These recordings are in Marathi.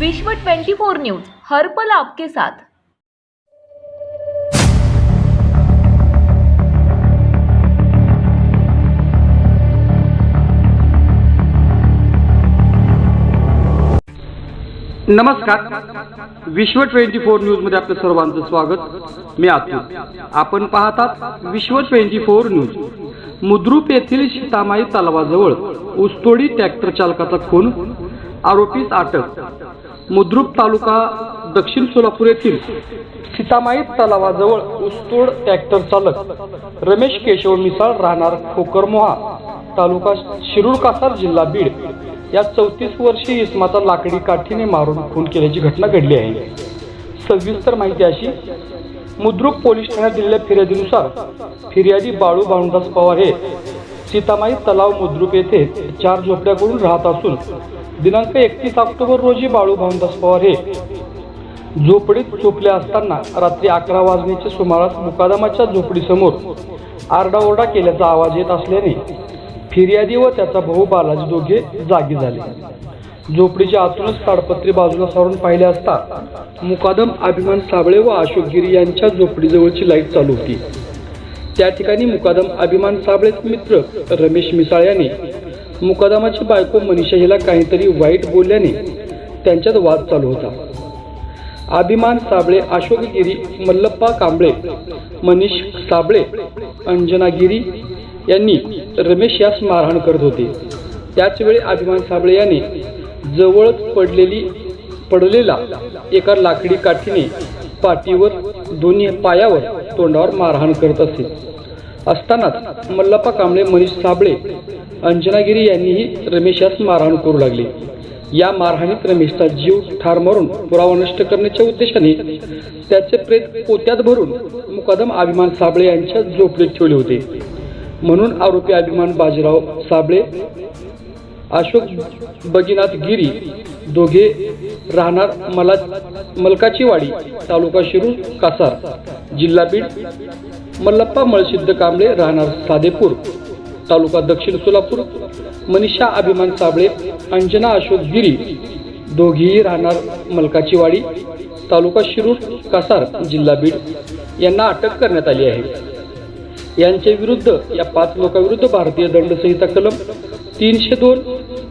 विश्व 24 न्यूज हर पल आपके साथ. नमस्कार. विश्व ट्वेंटी फोर न्यूजमध्ये आपलं सर्वांचं स्वागत. मी आतू आपण पाहतात विश्व ट्वेंटी फोर न्यूज. मुद्रुप येथील सीतामाई तलावाजवळ ऊसतोडी ट्रॅक्टर चालकाचा खून. आरोपीस अटक. मुद्रुक तालुका दक्षिण सोलापूर येथील सीतामाई तलावाजवळ उस्तोड ट्रॅक्टर चालक रमेश केशव मिसाळ राहणार खोकरमोहा तालुका शिरूर कासार जिल्हा बीड. या चौतीस वर्षीय इसमाचा लाकडी काठीने मारून खून केल्याची घटना घडली आहे. सविस्तर माहिती अशी मुद्रुक पोलीस ठाण्यात दिलेल्या फिर्यादीनुसार फिर्यादी बाळू भानुदास पवार हे सीतामाई तलाव मुद्रुक येथे चार झोपड्याकडून राहत असून दिनांक एकतीस ऑक्टोबर रोजी बाळू भाऊदास पवार हे झोपडीत झोपले असताना रात्री अकरा वाजण्याच्या सुमारास मुकादमाच्या झोपडीसमोर आरडाओरडा केल्याचा आवाज येत असल्याने फिर्यादी व त्याचा भाऊ बालाजी दोघे जागी झाले. झोपडीच्या आतूनच ताडपत्री बाजूला सारून पाहिले असता मुकादम अभिमान साबळे व अशोक गिरी यांच्या झोपडीजवळची लाइट चालू होती. त्या ठिकाणी मुकादम अभिमान साबळेचे मित्र रमेश मिसाळ यांनी मुकादमाची बायको मनीषा हिला काहीतरी वाईट बोलल्याने त्यांच्यात वाद चालू होता. अभिमान साबळे अशोक गिरी मल्लप्पा कांबळे मनीष साबळे अंजनागिरी यांनी रमेश यास मारहाण करत होते. त्याचवेळी अभिमान साबळे याने जवळच पडलेली पडलेला एका लाकडी काठीने पाठीवर दोन्ही पायावर तोंडावर मारहाण करत असे. असतानाच मल्लप्पा कांबळे मनीष साबळे अंजनागिरी यांनीही रमेश यास मारहाण करू लागले. या मारहाणीत रमेशचा जीव ठार मारून पुरावा नष्ट करण्याच्या उद्देशाने त्याचे प्रेत पोत्यात भरून मुकादम अभिमान साबळे यांच्या झोपडीत ठेवले होते. म्हणून आरोपी अभिमान बाजीराव साबळे अशोक बगीनाथ गिरी दोघे राहणार मला मलकाची वाडी तालुका शिरूर कासार. जिल्हा बीड मल्लप्पा मळसिद्ध कांबळे राहणार सादेपूर. तालुका दक्षिण सोलापूर मनीषा अभिमान साबळे अंजना अशोक गिरी दोघेही राहणार मलकाची वाडी तालुका शिरूर कासार जिल्हा बीड यांना अटक करण्यात आली आहे. यांच्या विरुद्ध या पाच लोकांविरुद्ध भारतीय दंडसंहिता कलम तीनशे दोन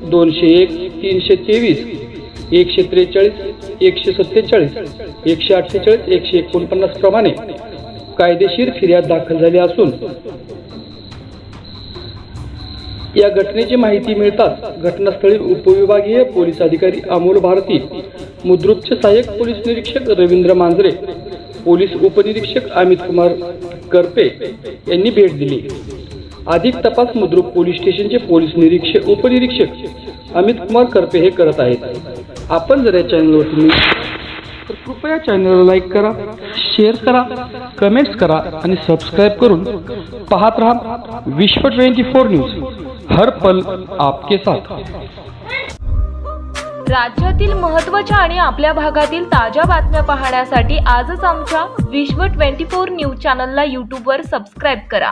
दोनशे एक तीनशे तेवीस एकशे त्रेचाळीस एकशे सत्तेचाळीस एकशे अठ्ठेचाळीस एकशे एकोणपन्नास प्रमाणे कायदेशीर फिर्याद दाखल झाली असून या घटनेची माहिती मिळताच घटनास्थळी उपविभागीय पोलीस अधिकारी अमोल भारती मुद्रुपचे सहाय्यक पोलीस निरीक्षक रवींद्र मांजरे पोलीस उपनिरीक्षक अमित कुमार करपे यांनी भेट दिली. अधिक तपास मुद्रुक पोलीस स्टेशनचे पोलीस निरीक्षक उपनिरीक्षक अमित कुमार करपे हे करत आहेत. आपण जर या चॅनलवरती तर कृपया चॅनलला लाईक करा शेअर करा कमेंट्स करा आणि सबस्क्राईब करून पाहत राहा विश्व ट्वेंटी फोर न्यूज. हर पल आपके साथ. राज्यातील महत्त्वाच्या आणि आपल्या भागातील ताज्या बातम्या पाहण्यासाठी आजच आमच्या विश्व 24 न्यूज चॅनलला यूट्यूबवर सबस्क्राईब करा.